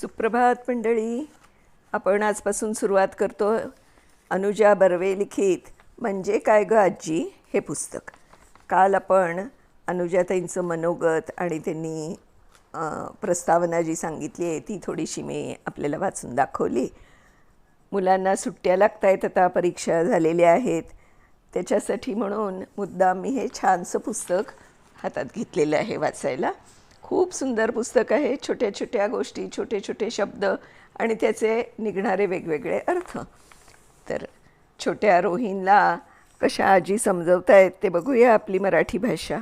सुप्रभात मंडळी. आपण आजपासून सुरुवात करतो अनुजा बर्वे लिखित म्हणजे काय ग आजी? हे पुस्तक. काल आपण अनुजाताईंचं मनोगत आणि त्यांनी प्रस्तावना जी सांगितली आहे ती थोडीशी मी आपल्याला वाचून दाखवली. मुलांना सुट्ट्या लागत आहेत आता परीक्षा झालेल्या आहेत. त्याच्यासाठी म्हणून मुद्दाम मी हे छानसं पुस्तक हातात घेतलेलं आहे वाचायला. खूप सुंदर पुस्तक आहे. छोट्या छोट्या गोष्टी छोटे छोटे शब्द आणि त्याचे निघणारे वेगवेगळे अर्थ. तर छोट्या रोहिणला कशा आजी समजवतायत ते बघूया आपली मराठी भाषा.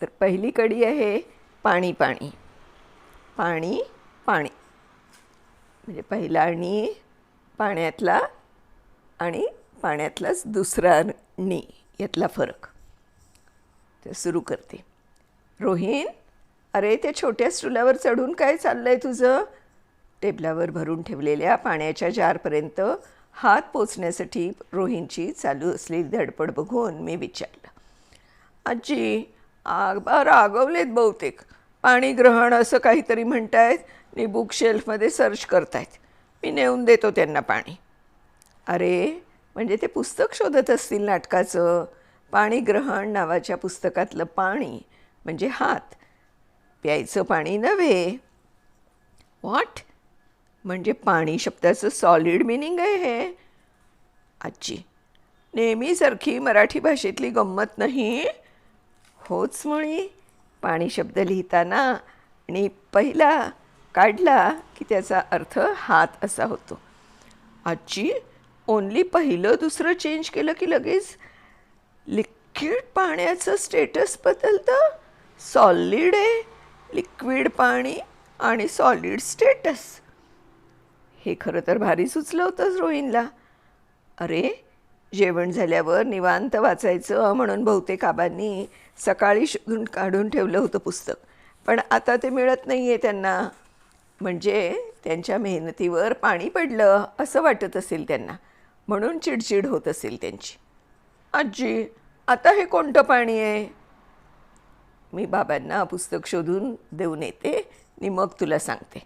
तर पहिली कडी आहे पाणी पाणी. पाणी पाणी. म्हणजे पहिला आणि पाण्यातला आणि पाण्यातलाच दुसरा नी यातला फरक. तर सुरू करते. रोहिण अरे त्या छोट्या स्टुलावर चढून काय चाललं आहे तुझं? टेबलावर भरून ठेवलेल्या पाण्याच्या जारपर्यंत हात पोचण्यासाठी रोहिणची चालू असलेली धडपड बघून मी विचारलं आजी आबा रागवलेत बहुतेक. पाणी ग्रहण असं काहीतरी म्हणतायत आणि बुक शेल्फमध्ये सर्च करतायत. मी नेऊन देतो त्यांना पाणी. अरे म्हणजे ते पुस्तक शोधत असतील नाटकाचं? पाणी ग्रहण नावाच्या पुस्तकातलं पाणी म्हणजे हात प्यायचं पाणी नव्हे. व्हॉट म्हणजे पाणी शब्दाचं सॉलिड मिनिंग आहे हे. आजी नेहमीसारखी मराठी भाषेतली गंमत नाही? होच मुळी पाणी शब्द लिहिताना आणि पहिला काढला की त्याचा अर्थ हात असा होतो. आजी ओन्ली पहिलं दुसरं चेंज केलं की लगेच? लिक्विड पाण्याचं स्टेटस बदलतं? सॉलिड आहे. लिक्विड पाणी आणि सॉलिड स्टेटस. हे खरं तर भारी सुचलं होतंच रोहिणला. अरे जेवण झाल्यावर निवांत वाचायचं म्हणून बहुतेक आबांनी सकाळी शोधून काढून ठेवलं होतं पुस्तक. पण आता ते मिळत नाही आहे त्यांना. म्हणजे त्यांच्या मेहनतीवर पाणी पडलं असं वाटत असेल त्यांना. म्हणून चिडचिड होत असेल त्यांची. आजी आता हे कोणतं पाणी आहे? मी बाबांना पुस्तक शोधून देऊन येते. आणि मग तुला सांगते.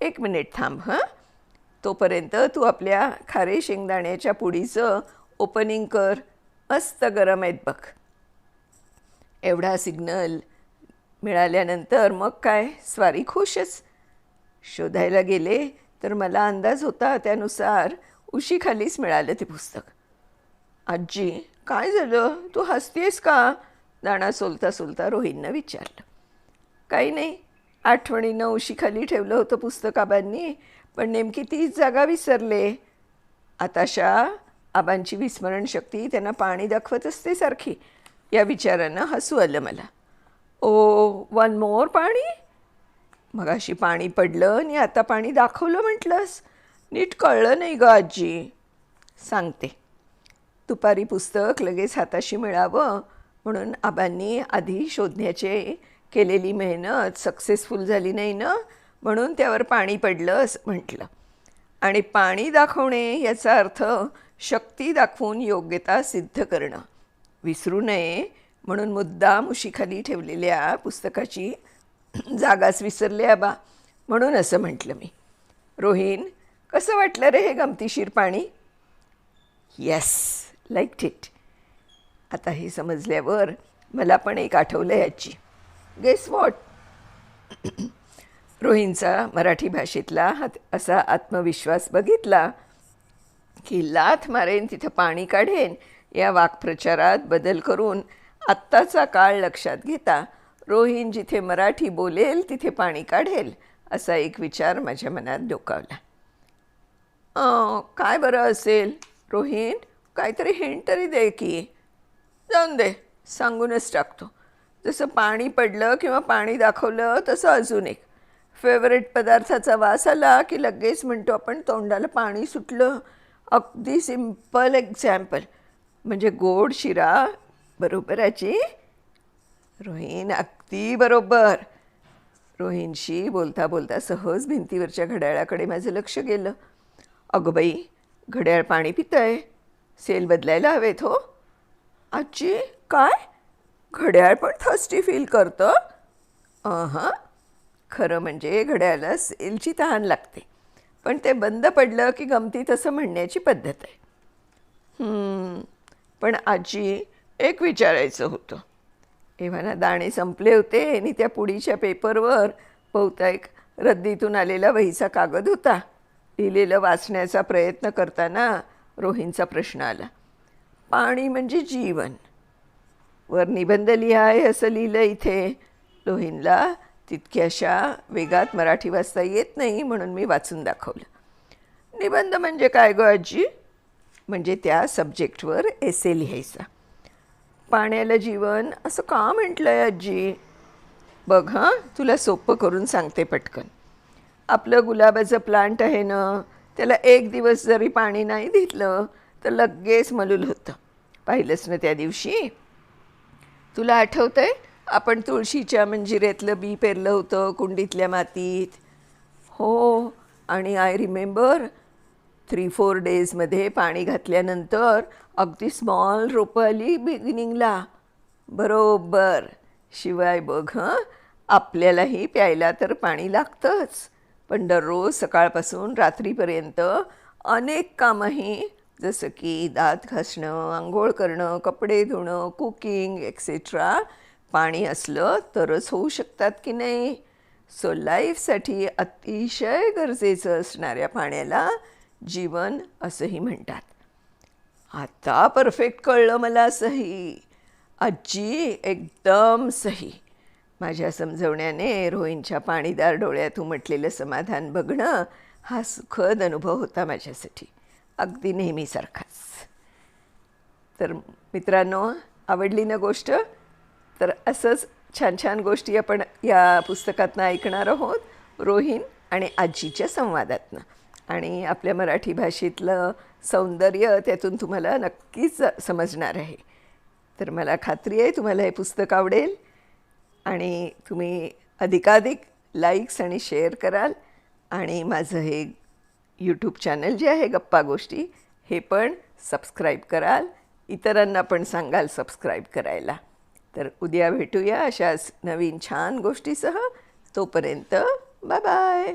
एक मिनिट थांब हां? तोपर्यंत तू आपल्या खारे शेंगदाण्याच्या पुडीचं ओपनिंग कर. मस्त गरम आहेत बघ. एवढा सिग्नल मिळाल्यानंतर मग काय? स्वारी खुशच. शोधायला गेले तर मला अंदाज होता त्यानुसार उशीखालीच मिळालं ते पुस्तक. आजी काय झालं? तू हसतेस का? दाणा सोलता सोलता रोहींना विचारलं काही नाही आठवणीनं उशीखाली ठेवलं होतं पुस्तक आबांनी पण नेमकी तीच जागा विसरले. आताशा आबांची विस्मरण शक्ती त्यांना पाणी दाखवत असते सारखी. या विचारानं हसू आलं मला. ओ वन मोर पाणी? मगाशी पाणी पडलं आणि आता पाणी दाखवलं म्हटलंस. नीट कळलं नाही ग आजी. सांगते. दुपारी पुस्तक लगेच हाताशी मिळावं म्हणून आबांनी आधी शोधण्याचे केलेली मेहनत सक्सेसफुल झाली नाही ना? म्हणून त्यावर पाणी पडलं असं म्हटलं. आणि पाणी दाखवणे याचा अर्थ शक्ती दाखवून योग्यता सिद्ध करणं. विसरू नये म्हणून मुद्दाम उशीखाली ठेवलेल्या पुस्तकाची जागाच विसरले आबा. म्हणून असं म्हटलं मी. रोहिण कसं वाटलं रे हे गमतीशीर पाणी? येस लाईक इट आता हे समजल्यावर मला पण एक आठवलं याची. गेस वॉट रोहिणचा मराठी भाषेतला हा असा आत्मविश्वास बघितला की लाथ मारेन तिथं पाणी काढेन या वाक्प्रचारात बदल करून आत्ताचा काळ लक्षात घेता रोहिण जिथे मराठी बोलेल तिथे पाणी काढेल असा एक विचार माझ्या मनात डोकावला. काय बरं असेल रोहिण काहीतरी हिंट तरी दे की. जाऊन दे सांगूनच टाकतो. जसं पाणी पडलं किंवा पाणी दाखवलं तसं अजून एक. फेवरेट पदार्थाचा वास आला की लगेच म्हणतो आपण तोंडाला पाणी सुटलं. अगदी सिंपल एक्झॅम्पल. म्हणजे गोड शिरा बरोबराची आजी? अगदी बरोबर. रोहिणशी बोलता बोलता सहज भिंतीवरच्या घड्याळाकडे माझं लक्ष गेलं. अगं बाई घड्याळ पाणी पितंय. सेल बदलायला हवेत हो? आजी काय? घड्याळ पण थर्स्टी फील करतं? हां खरं म्हणजे घड्याळाला सेलची तहान लागते. पण ते बंद पडलं की गमतीत असं म्हणण्याची पद्धत आहे. पण आजी एक विचारायचं होतं. एव्हाना दाणे संपले होते आणि त्या पुडीच्या पेपरवर बहुतायक रद्दीतून आलेला वहीचा कागद होता. लिहिलेलं वाचण्याचा प्रयत्न करताना रोहींचा प्रश्न आला. पाणी म्हणजे जीवन. वर निबंध लिहाय असं लिहिलं इथे. लोहिनला तितक्याशा वेगात मराठी वाचता येत नाही म्हणून मी वाचून दाखवलं. निबंध म्हणजे काय गं आजी? म्हणजे त्या सब्जेक्टवर एसे लिहायचा. पाण्याला जीवन असं का म्हटलं आहे आजी? बघ हां तुला सोपं करून सांगते पटकन. आपलं गुलाबाचं प्लांट आहे ना त्याला एक दिवस जरी पाणी नाही दिलं तर लगेच मलूल होतं. पाहिलंच ना त्या दिवशी. तुला आठवतं आहे आपण तुळशीच्या मंजिरेतलं बी पेरलं होतं कुंडीतल्या मातीत. हो आणि आय रिमेंबर थ्री फोर डेजमध्ये पाणी घातल्यानंतर अगदी स्मॉल रोपं आली बिगिनिंगला बरोबर. शिवाय बघ हं आपल्यालाही प्यायला तर पाणी लागतंच. पण दररोज सकाळपासून रात्रीपर्यंत अनेक कामंही जसं की दात घासणं आंघोळ करणं कपडे धुणं कुकिंग एक्सेट्रा पाणी असलं तरच होऊ शकतात की नाही? सो लाईफसाठी अतिशय गरजेचं असणाऱ्या पाण्याला जीवन असंही म्हणतात. आता परफेक्ट कळलं मला सही. आजी एकदम सही. माझ्या समजवण्याने रोहिणच्या पाणीदार डोळ्यात उमटलेलं समाधान बघणं हा सुखद अनुभव होता माझ्यासाठी. अगदी नेहमीसारखाच. तर मित्रांनो आवडली ना गोष्ट? तर असंच छान छान गोष्टी आपण या पुस्तकातनं ऐकणार आहोत रोहिण आणि आजीच्या संवादातनं. आणि आपल्या मराठी भाषेतलं सौंदर्य त्यातून तुम्हाला नक्कीच समजणार आहे. तर मला खात्री आहे तुम्हाला हे पुस्तक आवडेल. आणि तुम्ही अधिकाधिक लाईक्स आणि शेअर कराल. आणि माझं हे यूट्यूब चॅनल जे आहे गप्पा गोष्टी हे पण सबस्क्राईब कराल. इतरांना पण सांगाल सबस्क्राईब करायला. तर उद्या भेटूया अशाच नवीन छान गोष्टीसह. तोपर्यंत बाय बाय